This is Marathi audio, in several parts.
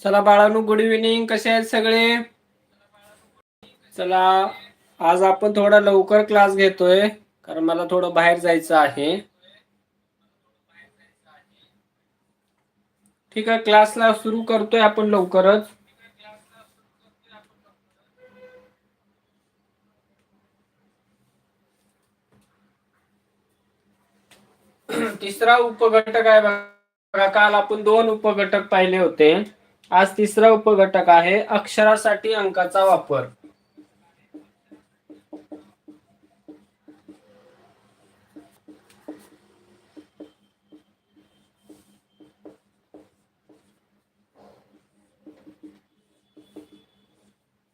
चला बाळांनो गुड इव्हिनिंग कसे आहेत सगळे? चला आज आपण थोडा लवकर क्लास घेतोय कारण मला थोडं बाहेर जायचं आहे. ठीक आहे क्लासला सुरू करतोय आपण लवकरच. तिसरा उपघटक आहे बघा काल आपण दोन उपघटक पाहिले होते. आज तिसरा उपघटक आहे अक्षरासाठी अंकाचा वापर.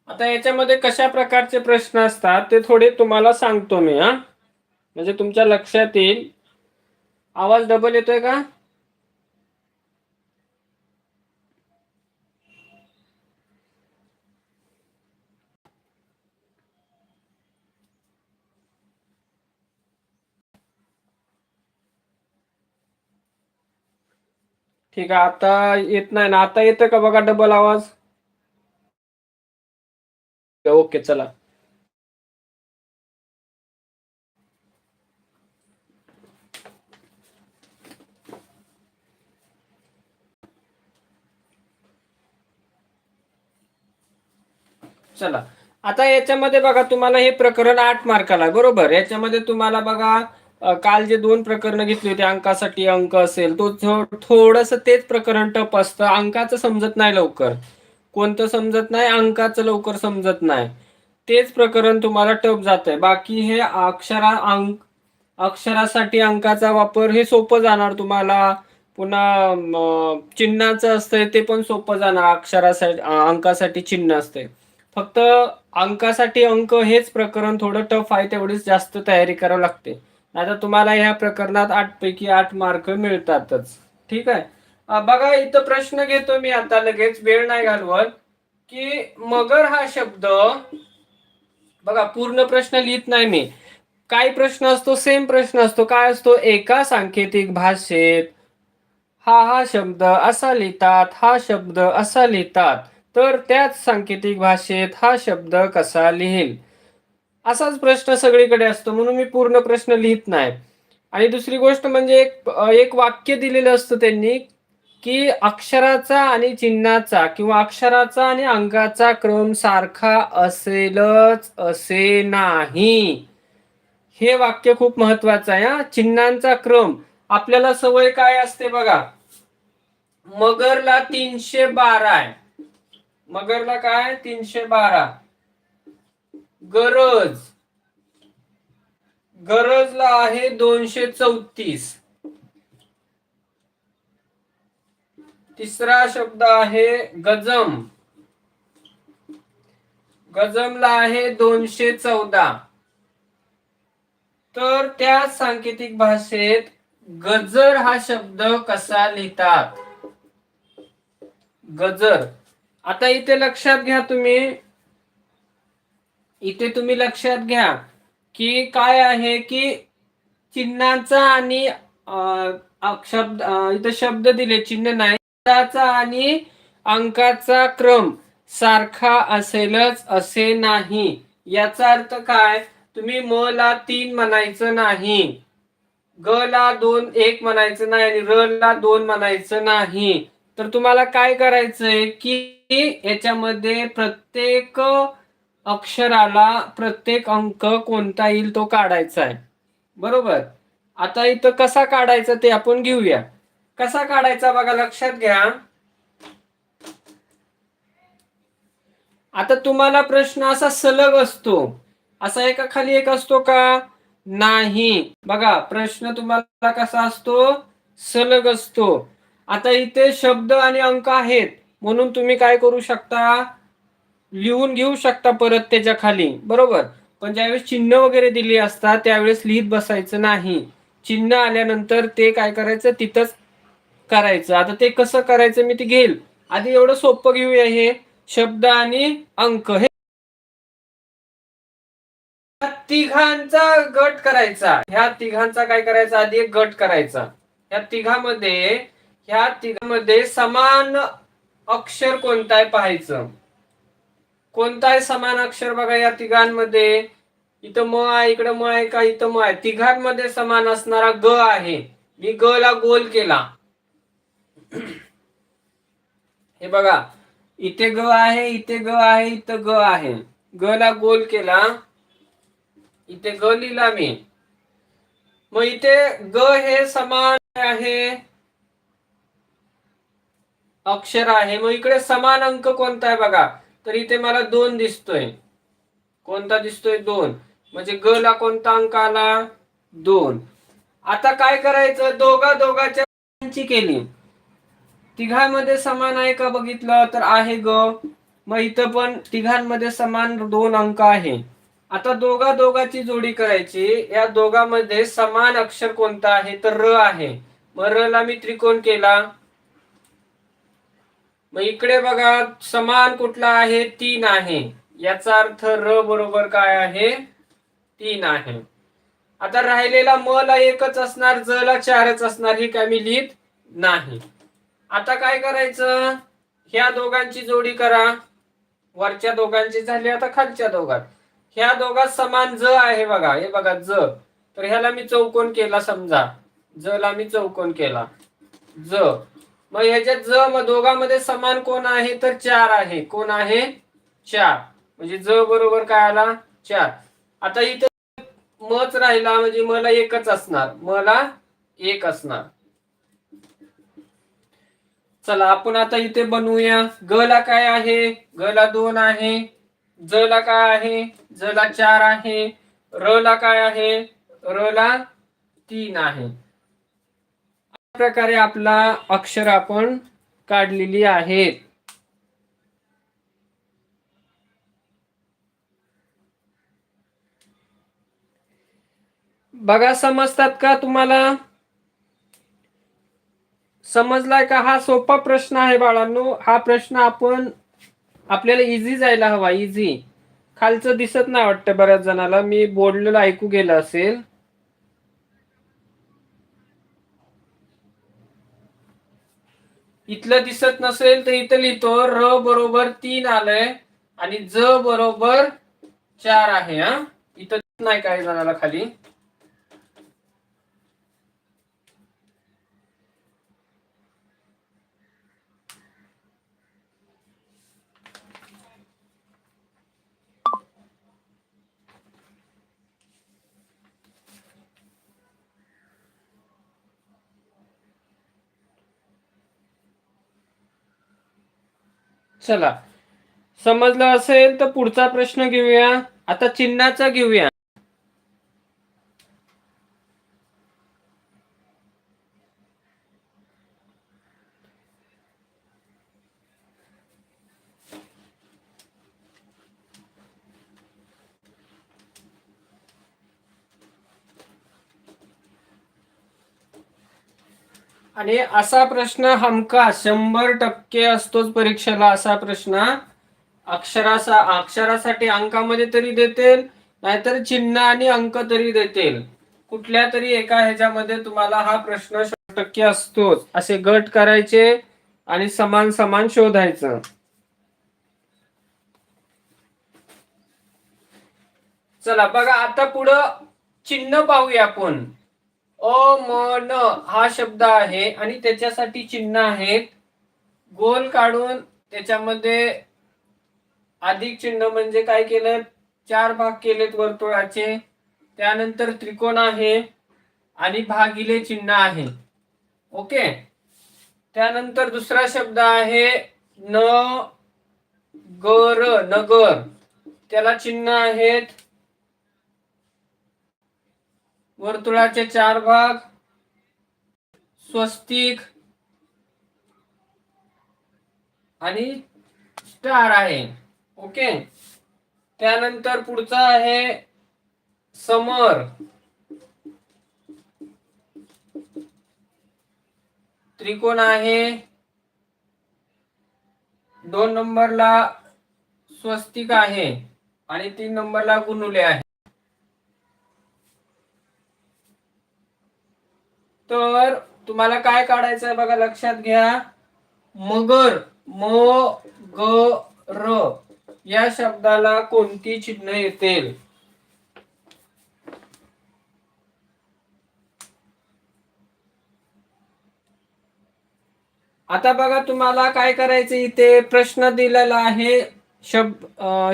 आता याच्यामध्ये कशा प्रकारचे प्रश्न असतात ते थोडे तुम्हाला सांगतो मी हा. म्हणजे तुमच्या लक्षात येईल. आवाज डबल येतोय का? ठीक आहे आता येत नाही ना आता येतोय का बघा डबल आवाज? ओके चला. चला. आता याच्यामध्ये बघा तुम्हाला हे प्रकरण आठ मार्काला बरोबर? याच्यामध्ये तुम्हाला बघा काल जे दोन प्रकरण घेतली होती अंकासाठी अंक असेल तो थोडस तेच प्रकरण टप असतं. अंकाचं समजत नाही लवकर. कोणतं समजत नाही अंकाचं लवकर समजत नाही. तेच प्रकरण तुम्हाला टप जात आहे बाकी हे अक्षरा अंक अक्षरासाठी अंकाचा वापर हे सोपं जाणार तुम्हाला. पुन्हा चिन्हाचं असतंय ते पण सोपं जाणार. अक्षरासाठी अंकासाठी चिन्ह असतंय. फक्त अंकासाठी अंक हेच प्रकरण थोडं टफ आहे तेवढीच जास्त तयारी करावी लागते. आता तुम्हाला ह्या प्रकरणात आठ पैकी आठ मार्क मिळतातच. ठीक आहे? बघा इथं प्रश्न घेतो मी आता लगेच. वेळ नाही घालवत. की मगर हा शब्द बघा पूर्ण प्रश्न लिहित नाही मी. काय प्रश्न असतो? सेम प्रश्न असतो. काय असतो? एका सांकेतिक भाषेत हा हा शब्द असा लिहितात हा शब्द असा लिहितात. तर त्याच सांकेतिक भाषेत हा शब्द कसा लिहिल? असाच प्रश्न सगळीकडे असतो म्हणून मी पूर्ण प्रश्न लिहित नाही. आणि दुसरी गोष्ट म्हणजे एक एक वाक्य दिलेलं असतं त्यांनी की अक्षराचा आणि चिन्हाचा किंवा अक्षराचा आणि अंकाचा क्रम सारखा असेलच असे नाही. हे वाक्य खूप महत्वाचं आहे हा. चिन्हांचा क्रम. आपल्याला सवय काय असते बघा? मगरला तीनशे बारा आहे. मगरला काय? तीनशे बारा. गरज. गरजला आहे दोनशे चौतीस. तिसरा शब्द आहे गजम. गजमला आहे दोनशे चौदा. तर त्या सांकेतिक भाषेत गजर हा शब्द कसा लिहितात? गजर. आता इथे लक्षात घ्या तुम्ही. इथे तुम्ही लक्षात घ्या की काय आहे की चिन्हाचा आणि शब्द इथं इथे शब्द दिले चिन्ह नाही. आणि अंकाचा क्रम सारखा असेलच असे नाही. याचा अर्थ काय? तुम्ही म ला तीन म्हणायचं नाही ग ला दोन एक म्हणायचं नाही आणि र ला दोन म्हणायचं नाही. तर तुम्हाला काय करायचंय की याच्यामध्ये प्रत्येक अक्षराला प्रत्येक अंक कोणता येईल तो काढायचा आहे. बरोबर? आता इथं कसा काढायचा ते आपण घेऊया. कसा काढायचा बघा लक्षात घ्या. आता तुम्हाला प्रश्न असा सलग असतो. असा एका खाली एक असतो का? नाही. बघा प्रश्न तुम्हाला कसा असतो? सलग असतो. आता इथे शब्द आणि अंक आहेत. म्हणून तुम्ही काय करू शकता? लिहून घेऊ शकता परत त्याच्याखाली. बरोबर? पण ज्यावेळेस चिन्ह वगैरे दिली असतात त्यावेळेस लिहित बसायचं नाही. चिन्ह आल्यानंतर ते काय करायचं? तिथंच करायचं. आता ते कसं करायचं मी ते घेईल. आधी एवढं सोपं घेऊया हे. शब्द आणि अंक. हे ह्या तिघांचा गट करायचा. ह्या तिघांचा काय करायचा? आधी एक गट करायचा. ह्या तिघामध्ये ह्या तिघांमध्ये समान अक्षर कोणता आहे पाहायचं? कोणता आहे समान अक्षर बघा या तिघांमध्ये. इथं म आहे इकडं म आहे का? इथं म आहे. तिघांमध्ये समान असणारा ग आहे. मी ग ला गोल केला. हे बघा. इथे ग आहे इथे ग आहे इथं ग आहे. ग ला गोल केला. इथे ग लिहिला मी. मग इथे ग हे समान आहे. अक्षर आहे. मग इकडे समान अंक कोणता आहे बघा? तर इथे मला दोन दिसतोय. कोणता दिसतोय? दोन. म्हणजे ग ला कोणता? अंक आला दोन. आता काय करायचं? दोघा दोघाच्या केली. तिघांमध्ये समान आहे का बघितलं? तर आहे ग. मग इथं पण तिघांमध्ये समान दोन अंक आहे. आता दोघा दोघाची जोडी करायची. या दोघांमध्ये समान अक्षर कोणता आहे? तर र आहे. मग र ला मी त्रिकोण केला. मग इकडे बघा समान कुठला आहे? तीन आहे. याचा अर्थ र बरोबर काय आहे? तीन आहे. आता राहिलेला म ला एकच असणार ज ला चारच असणार हे काय मी लिहित नाही. आता काय करायचं? ह्या दोघांची जोडी करा. वरच्या दोघांची झाली आता खालच्या दोघात. ह्या दोघात समान ज आहे बघा. हे बघा ज. तर ह्याला मी चौकोन केला समजा. ज ला मी चौकोन केला. ज. मग ह्याच्यात ज मग दोघांमध्ये समान कोण आहे? तर चार आहे. कोण आहे? चार. म्हणजे ज बरोबर काय आला? चार. आता इथं मच राहिला म्हणजे मला एकच असणार. मला एक असणार. चला आपण आता इथे बनवूया. ग ला काय आहे? ग ला दोन आहे. ज ला काय आहे? ज ला चार आहे. र ला काय आहे? र ला तीन आहे. प्रकारे आपला अक्षर आपण काढलेली आहेत. बघा समजतात का तुम्हाला? समजलाय का? हा सोपा प्रश्न आहे बाळांनो. हा प्रश्न आपण आपल्याला इझी जायला हवा इझी खालचं दिसत नाही वाटतं बऱ्याच जणाला. मी बोललेलं ऐकू गेलं असेल. इथलं दिसत नसेल तर इथं लिहितो र बरोबर तीन आलंय आणि ज बरोबर चार आहे हा? इथं नाही काय जणाला खाली. चला. समजलं असेल तर पुढचा प्रश्न घेऊया. आता चिन्हाचा घेऊया. आणि असा प्रश्न हमका शंभर टक्के असतोच परीक्षेला असा प्रश्न. अक्षरासा अक्षरासाठी अंकामध्ये तरी देतील नाहीतर चिन्ह आणि अंक तरी देतील. कुठल्या तरी एका ह्याच्यामध्ये तुम्हाला हा प्रश्न शंभर टक्के असतोच. असे गट करायचे आणि समान समान शोधायचं. चला बघा आता पुढं चिन्ह पाहूया आपण. अमन हा शब्द आहे आणि त्याच्यासाठी चिन्ह आहेत. गोल काढून त्याच्यामध्ये अधिक चिन्ह म्हणजे काय केलं? चार भाग केलेत वर्तुळाचे. त्यानंतर त्रिकोण आहे आणि भागिले चिन्ह आहे. ओके? त्यानंतर दुसरा शब्द आहे न गर नगर. त्याला चिन्ह आहेत. वर्तुळाचे चार भाग. स्वस्तिक. आणि स्टार आहे. ओके. त्यानंतर पुढचा आहे समर. त्रिकोण आहे. दोन नंबरला स्वस्तिक आहे. आणि तीन नंबरला गुणुले आहे. तर तुम्हाला काय काढायचं आहे बघा लक्षात घ्या. मगर म ग र या शब्दाला कोणती चिन्ह येतील? आता बघा तुम्हाला काय करायचं इथे? प्रश्न दिलेला आहे. शब्द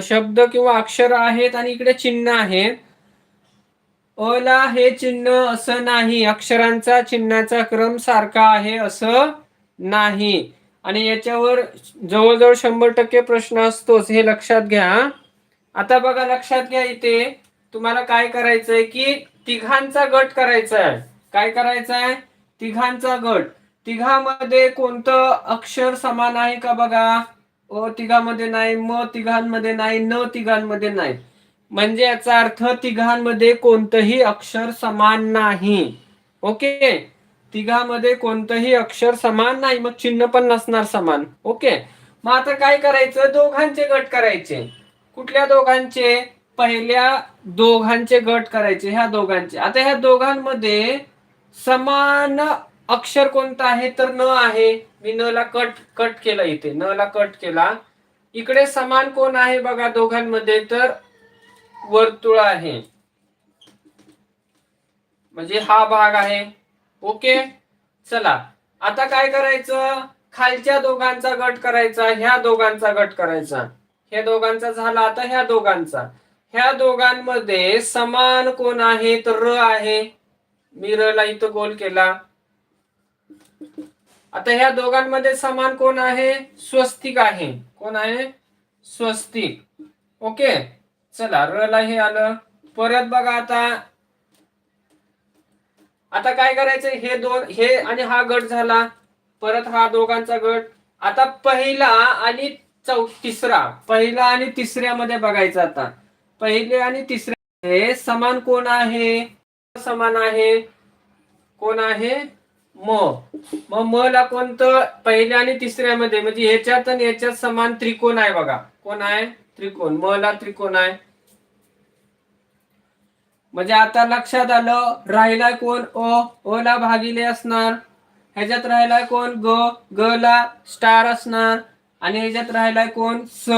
शब्द किंवा अक्षर आहेत आणि इकडे चिन्ह आहेत अला हे चिन्ह असं नाही. अक्षरांचा चिन्हाचा क्रम सारखा आहे असं नाही. आणि याच्यावर जवळजवळ शंभर टक्के प्रश्न असतोच. हे लक्षात घ्या आता बघा लक्षात घ्या इथे. तुम्हाला काय करायचंय की तिघांचा गट करायचा आहे काय करायचा आहे तिघांचा गट. तिघामध्ये कोणतं अक्षर समान आहे का बघा? ओ तिघामध्ये नाही म तिघांमध्ये नाही न तिघांमध्ये नाही. म्हणजे याचा अर्थ तिघांमध्ये कोणतंही अक्षर समान नाही. ओके? तिघांमध्ये कोणतंही अक्षर समान नाही मग चिन्ह पण नसणार समान. ओके? मग आता काय करायचं? दोघांचे गट करायचे. कुठल्या दोघांचे? पहिल्या दोघांचे गट करायचे ह्या दोघांचे. आता ह्या दोघांमध्ये समान अक्षर कोणतं आहे? तर न आहे. मी न ला कट कट केला इथे. न ला कट केला. इकडे समान कोण आहे बघा दोघांमध्ये? तर वर्तुळ आहे. म्हणजे हा भाग आहे. ओके? चला. आता काय करायचं? खालच्या दोघांचा गट करायचा ह्या दोघांचा गट करायचा. ह्या दोघांचा झाला आता ह्या दोघांचा. ह्या दोघांमध्ये समान कोण आहे तर र आहे. मी र ला इथं गोल केला. आता ह्या दोघांमध्ये समान कोण आहे? स्वस्तिक आहे. कोण आहे? स्वस्तिक. ओके? चला र ला हे आलं. परत बघा आता. आता काय करायचं हे दोन हे आणि हा गट झाला. परत हा दोघांचा गट. आता पहिला आणि चौ तिसरा. पहिला आणि तिसऱ्यामध्ये बघायचं आता. पहिले आणि तिसऱ्या समान कोण आहे? समान आहे. कोण आहे? म. मग म ला कोणतं? पहिल्या आणि तिसऱ्यामध्ये. म्हणजे ह्याच्यात आणि ह्याच्यात समान त्रिकोण आहे बघा. कोण आहे? त्रिकोण. म ला त्रिकोण आहे. म्हणजे आता लक्षात आलं राहिलाय कोण ओ? ओ ला भागिले असणार. ह्याच्यात राहिलाय कोण ग? ग ला स्टार असणार. आणि ह्याच्यात राहिलाय कोण? स.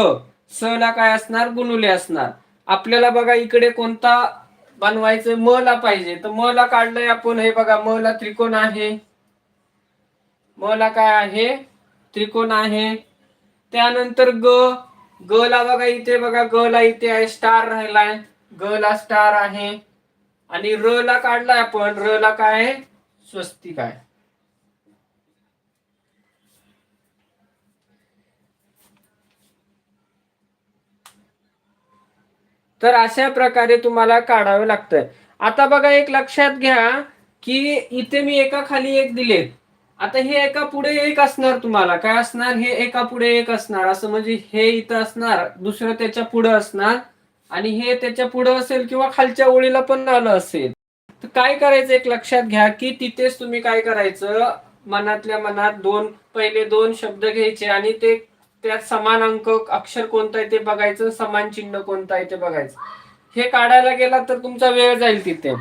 स ला काय असणार? गुणुले असणार. आपल्याला बघा इकडे कोणता बनवायचं? म ला पाहिजे. तर म ला काढलंय आपण. हे बघा म ला त्रिकोण आहे. म ला काय आहे? त्रिकोण आहे. त्यानंतर ग. ग ला बघा इथे बघा ग ला इथे आहे स्टार राहिलाय. ग ला स्टार आहे. आणि र ला काढलाय आपण. र ला काय स्वस्तिक आहे. तर अशा प्रकारे तुम्हाला काढावे लागतंय. आता बघा एक लक्षात घ्या की इथे मी एका खाली एक दिलेत. आता हे एका पुढे एक असणार तुम्हाला. काय असणार? हे एका पुढे एक असणार. असं म्हणजे हे इथं असणार दुसरं त्याच्या पुढे असणार. आणि हे त्याच्या पुढं असेल किंवा खालच्या ओळीला पण आलं असेल. तर काय करायचं एक लक्षात घ्या की तिथेच तुम्ही काय करायचं? मनातल्या मनात दोन पहिले दोन शब्द घ्यायचे आणि ते त्यात समान अंक अक्षर कोणतं आहे ते बघायचं समान चिन्ह कोणतं आहे ते बघायचं. हे काढायला गेला तर तुमचा वेळ जाईल तिथे.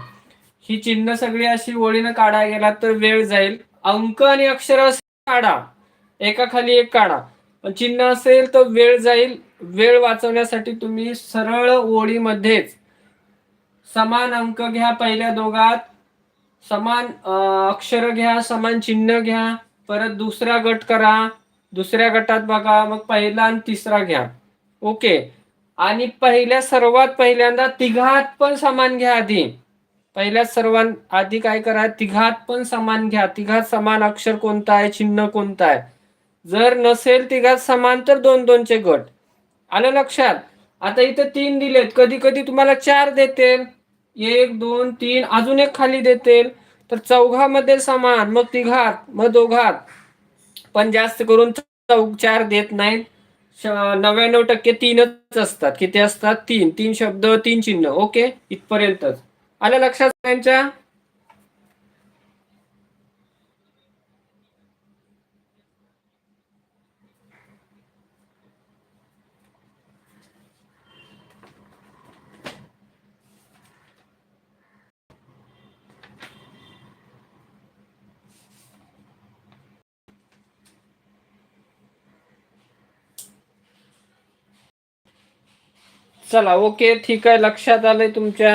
ही चिन्ह सगळी अशी ओळीनं काढायला गेला तर वेळ जाईल. अंक आणि अक्षर काढा. एका खाली एक काढा. पण चिन्ह असेल तर वेळ जाईल. वेळ वाचवण्यासाठी तुम्ही सरळ ओळीमध्येच समान अंक घ्या पहिल्या दोघात. समान अक्षर घ्या समान चिन्ह घ्या. परत दुसरा गट करा. दुसऱ्या गटात बघा. मग पहिला आणि तिसरा घ्या. ओके. आणि पहिल्या सर्वात पहिल्यांदा तिघात पण समान घ्या आधी. पहिल्या सर्वां आधी काय करा? तिघात पण समान घ्या. तिघात समान अक्षर कोणता आहे? चिन्ह कोणता आहे? जर नसेल तिघात समान तर दोन दोनचे गट. आलं लक्षात? आता इथं तीन दिलेत. कधी कधी तुम्हाला चार देतील. एक दोन तीन अजून एक खाली देतील. तर चौघामध्ये समान मग तिघात मग दोघात. पण जास्त करून चौघ चार देत नाहीत. नव्याण्णव टक्के तीनच असतात. किती असतात? तीन. तीन शब्द तीन चिन्ह. ओके? इथपर्यंतच. आलं लक्षात त्यांच्या चला ओके ठीक आहे लक्षात आलंय तुमच्या.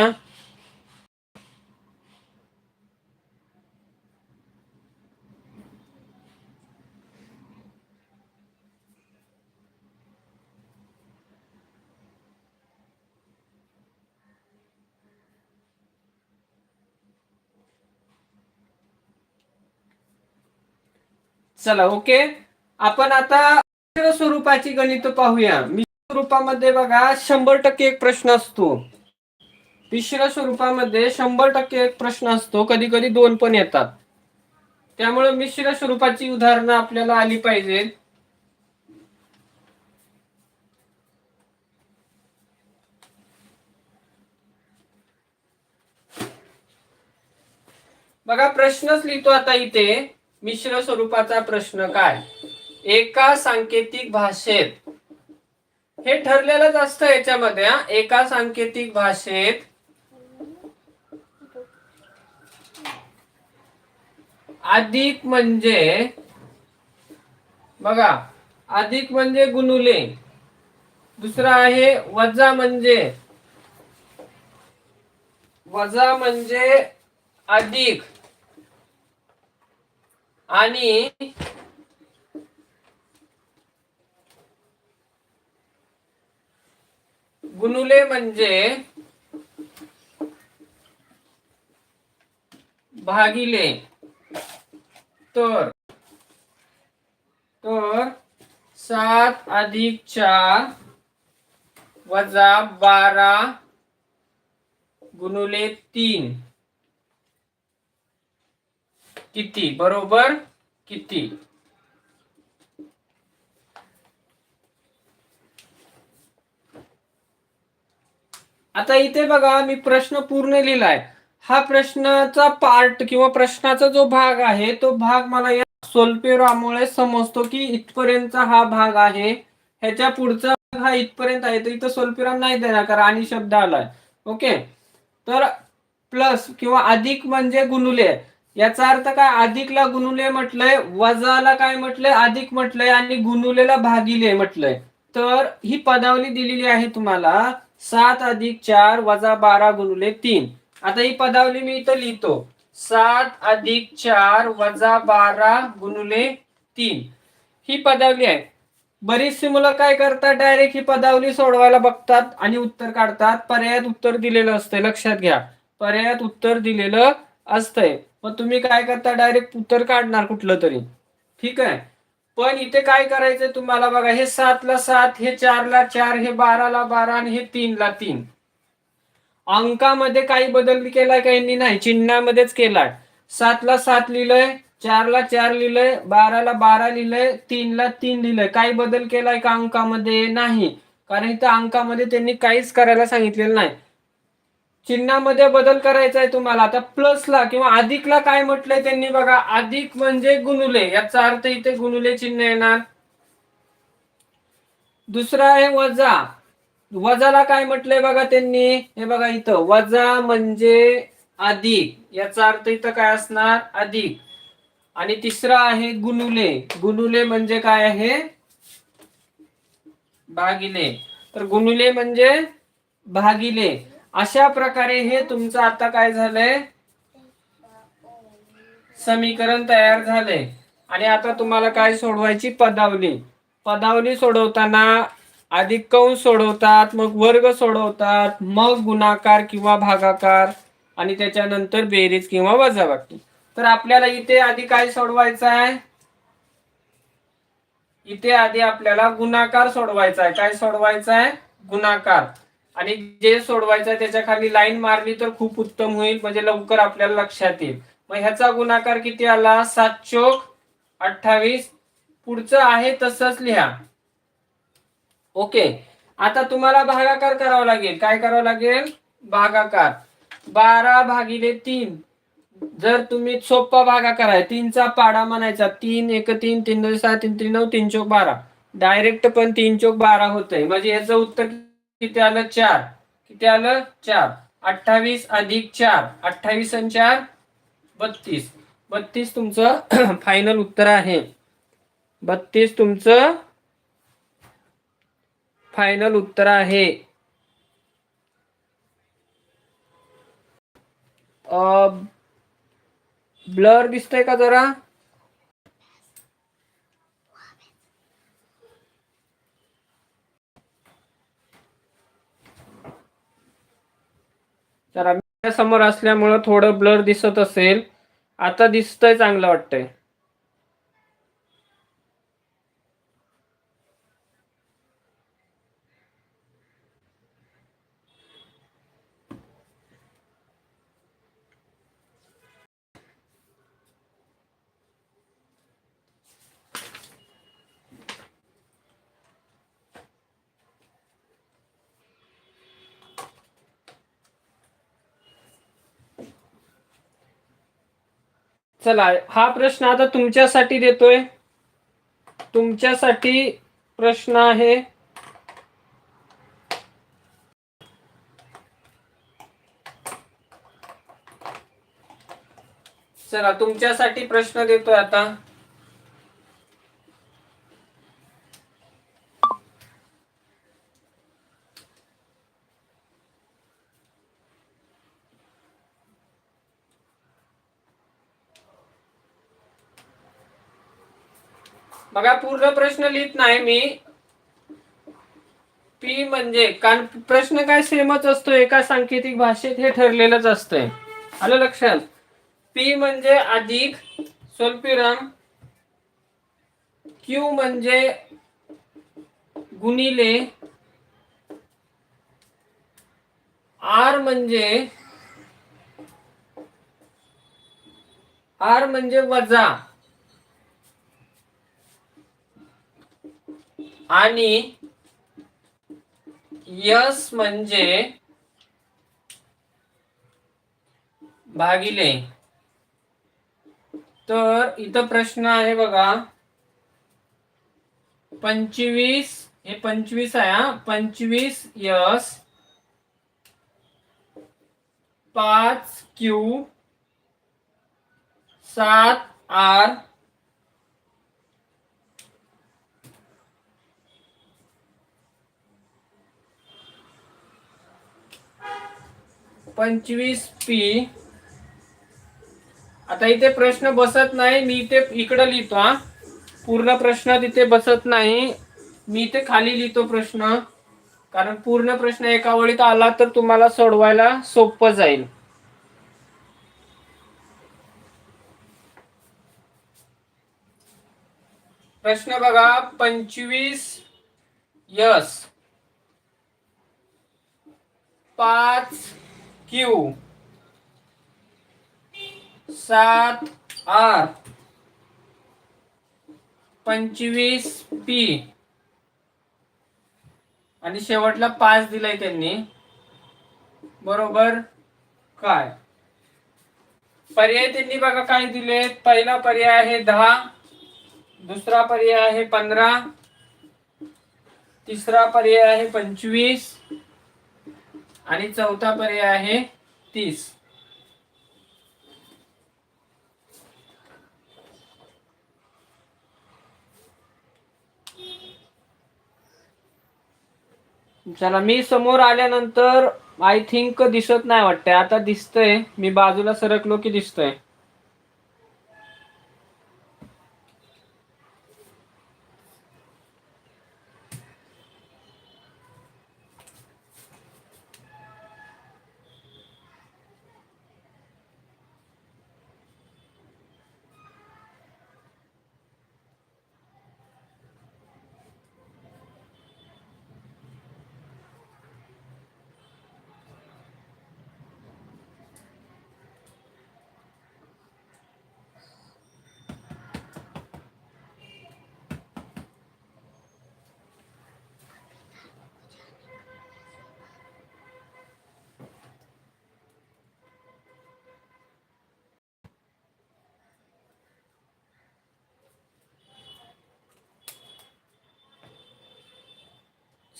चला ओके. आपण आता स्वरूपाची गणित पाहूया. मी स्वरूपामध्ये बघा शंभर टक्के एक प्रश्न असतो. मिश्र स्वरूपामध्ये शंभर टक्के एक प्रश्न असतो. कधी कधी दोन पण येतात. त्यामुळे मिश्र स्वरूपाची उदाहरणं आपल्याला आली पाहिजेत बघा प्रश्नच लिहितो आता इथे. मिश्र स्वरूपाचा प्रश्न काय? एका सांकेतिक भाषेत हे ठरलेलंच असतं याच्यामध्ये एका सांकेतिक भाषेत. अधिक म्हणजे बघा अधिक म्हणजे गुणुले. दुसरा आहे वजा म्हणजे. वजा म्हणजे अधिक. आणि गुणुले म्हणजे भागिले. तर तर सात अधिक चार वजा बारा गुणुले तीन. किती? बरोबर किती? आता इथे बघा मी प्रश्न पूर्ण लिहिलाय. हा प्रश्नाचा पार्ट किंवा प्रश्नाचा जो भाग आहे तो भाग मला या सोल्पेरामुळे समजतो की इथपर्यंतचा हा भाग आहे. ह्याच्या पुढचा भाग हा इथपर्यंत आहे तर इथं सोल्पेराम नाही देणार कारण आणि शब्द आलाय. ओके? तर प्लस किंवा अधिक म्हणजे गुणुले. याचा अर्थ काय? अधिकला गुणुले म्हटलंय वजाला काय म्हटलंय? अधिक म्हटलंय आणि गुणुलेला भागिले म्हटलंय. तर ही पदावली दिलेली आहे तुम्हाला. सात अधिक चार वजा बारा गुणुले तीन. आता ही पदावली मी इथं लिहितो. सात अधिक चार वजा बारा गुणुले तीन. ही पदावली आहे. बरीचशी मुलं काय करतात? डायरेक्ट ही पदावली सोडवायला बघतात आणि उत्तर काढतात. पर्यायात उत्तर दिलेलं असतंय. लक्षात घ्या. पर्यायात उत्तर दिलेलं असतंय. मग तुम्ही काय करता? डायरेक्ट उत्तर काढणार कुठलं तरी. ठीक आहे? पण इथे काय करायचं तुम्हाला बघा हे सातला सात हे चारला चार हे बाराला बारा आणि हे तीनला तीन. अंकामध्ये काही बदल केलाय काही नाही चिन्हामध्येच केलाय. सातला सात लिहिलंय चारला चार लिहिलंय बाराला बारा लिहिलंय तीनला तीन लिहिलंय. काही बदल केलाय का अंकामध्ये? नाही. कारण इथं अंकामध्ये त्यांनी काहीच करायला सांगितलेलं नाही. चिन्हामध्ये बदल करायचा आहे तुम्हाला. आता प्लसला किंवा अधिकला काय म्हटलंय त्यांनी बघा. अधिक म्हणजे गुणुले. याचा अर्थ इथे गुणुले चिन्ह येणार. दुसरा आहे वजा. वजाला काय म्हटलंय बघा त्यांनी? हे बघा इथं. वजा म्हणजे अधिक. याचा अर्थ इथं काय असणार? अधिक. आणि तिसरा आहे गुणुले. गुणुले म्हणजे काय आहे? भागिले. तर गुणुले म्हणजे भागिले. अशा प्रकारे हे तुमचं आता काय झालंय? समीकरण तयार झालंय. आणि आता तुम्हाला काय सोडवायची? पदावली. पदावली सोडवताना अधिक कंस सोडवतात? मग वर्ग सोडवतात. मग गुणाकार किंवा भागाकार. आणि त्याच्यानंतर बेरीज किंवा वजाबाकी. तर आपल्याला इथे आधी काय सोडवायचं आहे? इथे आधी आपल्याला गुणाकार सोडवायचा आहे. काय सोडवायचा आहे? गुणाकार. आणि जे सोडवायचं त्याच्याखाली लाईन मारली तर खूप उत्तम होईल. म्हणजे लवकर आपल्याला लक्षात येईल. मग ह्याचा गुणाकार किती आला? सात चोक अठ्ठावीस. पुढचं आहे तसंच लिहा. ओके आता तुम्हाला भागाकार करावा लागेल. काय करावं लागेल? भागाकार. बारा भागिले तीन. जर तुम्ही सोपा भागाकार आहे तीनचा पाडा म्हणायचा तीन एक तीन तीन दोन सहा तीन तीन नऊ तीन चोक बारा. डायरेक्ट पण तीन चोक बारा होतंय. म्हणजे याचं उत्तर किती आलं? चार. किती आलं? चार. अठ्ठावीस अधिक चार. अठ्ठावीस आणि चार बत्तीस. बत्तीस तुमचं फायनल उत्तर आहे. बत्तीस तुमचं फायनल उत्तर आहे. ब्लर दिसतंय का जरा? समोर असल्यामुळं थोडं ब्लर दिसत असेल. आता दिसतंय चांगलं वाटतंय. चला हा प्रश्न आता तुमच्यासाठी देतोय. तुमच्यासाठी प्रश्न आहे. चला तुमच्यासाठी प्रश्न देतोय आता. बघा पूर्ण प्रश्न लिहित नाही मी. पी म्हणजे कारण प्रश्न काय सेमच असतो एका सांकेतिक भाषेत हे ठरलेलंच असतंय. आलं लक्षात? पी म्हणजे अधिक स्वल्पविराम क्यू म्हणजे गुणिले आर म्हणजे आर म्हणजे वजा. आणि यस म्हणजे भागिले. तर इथं प्रश्न आहे बघा. पंचवीस हे पंचवीस आहे हा. पंचवीस यस. पाच क्यू. सात आर. पंचवीस पी आता इथे प्रश्न बसत नाही मी इथे इकडं लिहितो हा. पूर्ण प्रश्न तिथे बसत नाही. मी इथे खाली लिहितो प्रश्न कारण पूर्ण प्रश्न एका वेळीत आला तर तुम्हाला सोडवायला सोपं जाईल. प्रश्न बघा पंचवीस यस. पाच क्यू. सात आर. पंचवीस पी. आणि शेवटला पाच दिलाय त्यांनी. बरोबर? काय? पर्याय त्यांनी बघा काय दिले पहिला पर्याय आहे दहा. दुसरा पर्याय आहे पंधरा. तिसरा पर्याय आहे पंचवीस. आणि चौथा पर्याय आहे तीस. चला मी समोर आल्यानंतर आय थिंक दिसत नाही वाटतंय. आता दिसतंय. मी बाजूला सरकलो की दिसतंय.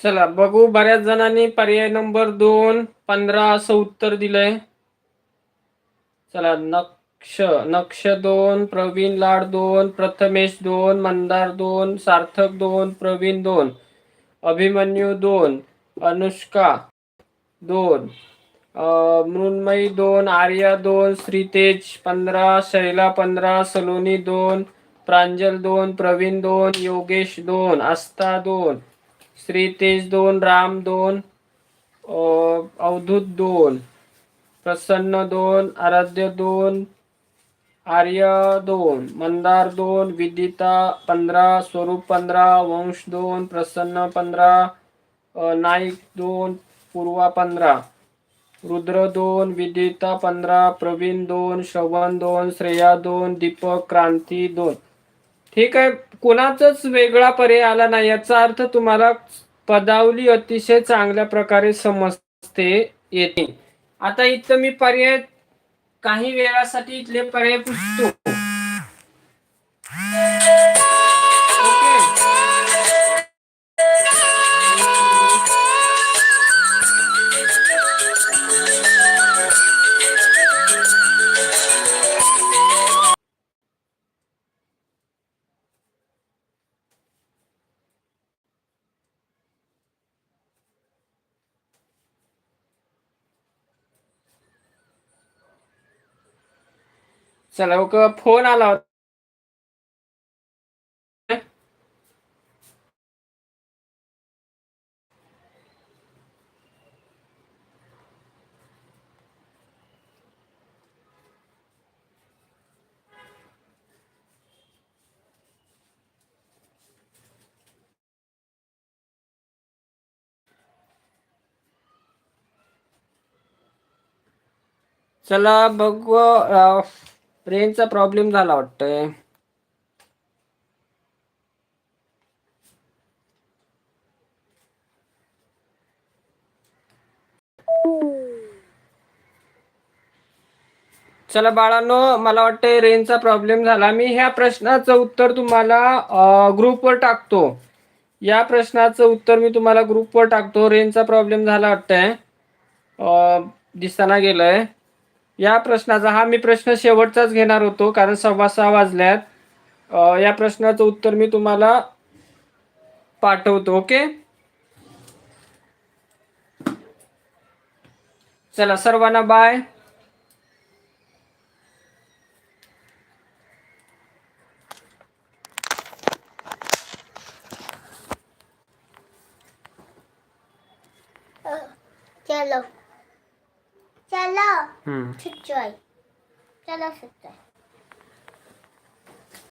चला बघू. बऱ्याच जणांनी पर्याय नंबर दोन पंधरा असं उत्तर दिलंय. चला नक्ष नक्ष दोन प्रवीण लाड दोन प्रथमेश दोन मंदार दोन सार्थक दोन प्रवीण दोन अभिमन्यू दोन अनुष्का दोन अं, मृण्मयी दोन आर्या दोन श्रीतेज पंधरा शैला पंधरा सलोनी दोन प्रांजल दोन प्रवीण दोन योगेश दोन आस्था दोन श्रीतेज दोन राम दोन अवधूत दोन प्रसन्न दोन आराध्य दोन आर्य दोन मंदार दोन विदिता पंधरा स्वरूप पंधरा वंश दोन प्रसन्न पंधरा नाईक दोन पूर्वा पंधरा रुद्र दोन विदिता पंधरा प्रवीण दोन श्रवण दोन श्रेया दोन दीपक क्रांती दोन. ठीक आहे कोणाचाच वेगळा पर्याय आला नाही. याचा अर्थ तुम्हाला पदावली अतिशय चांगल्या प्रकारे समजते येते. आता इथं मी पर्याय काही वेळासाठी इथले पर्याय पुसतो. चला एक फोन आला होता चला बघू अं, रेंजचा प्रॉब्लेम झाला वाटतंय. चला बाळांनो मला वाटतंय रेंजचा प्रॉब्लेम झाला. मी ह्या प्रश्नाचं उत्तर तुम्हाला ग्रुपवर टाकतो. या प्रश्नाचं उत्तर मी तुम्हाला ग्रुपवर टाकतो. रेंजचा प्रॉब्लेम झाला वाटतंय. दिसताना गेलंय. या प्रश्नाचा हा मी प्रश्न शेवटचाच घेणार होतो कारण सव्वा सहा वाजल्यात. या प्रश्नाचं उत्तर मी तुम्हाला पाठवतो ओके? चला सर्वांना बाय चलो चलो हम्म सुचोय चलो सुचोय